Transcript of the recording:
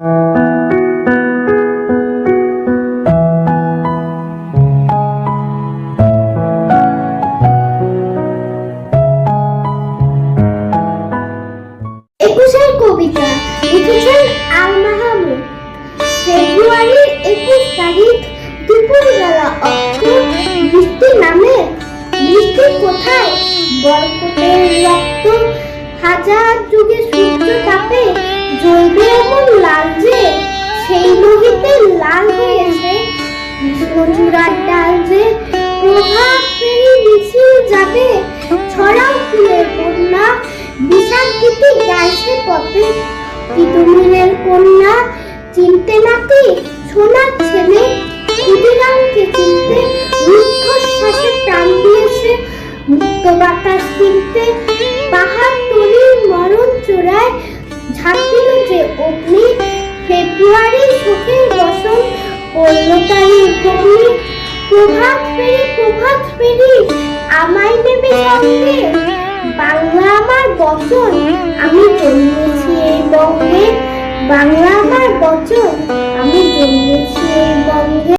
একুশের কবিতা লিখেছেন আল মাহমুদ ফেব্রুয়ারির একুশ তারিখ, দুপুরবেলা নামে। বৃষ্টি কোথায়? বরকতের রক্ত, হাজার যুগে সূর্য তাপে জ্বলবে লাল হয়েছে ডাল যে প্রভাত ফেরি যাবে। ছড়াও ফুলের কন্যা, বিষাদ গীতি গাইছে পথে। তিতুমিরের কন্যা, চিনতে নাতি সোনার ছেলে, ক্ষুদিরামকে চিনতে রুদ্ধশ্বাসে প্রাণ দিয়েছে। মুক্ত বাতাস কিনতে পাহাড় তলির মরণ চূড়ায় ঝাঁপ যে অগ্নি। ফেব্রুয়ারি শোকের প্রভাত ফেরি প্রভাত ফেরি, আমায় নেবে সঙ্গে। বাংলা আমার বচন, আমি জন্মেছি এই বঙ্গে। বাংলা আমার বচন, আমি জন্মেছি এই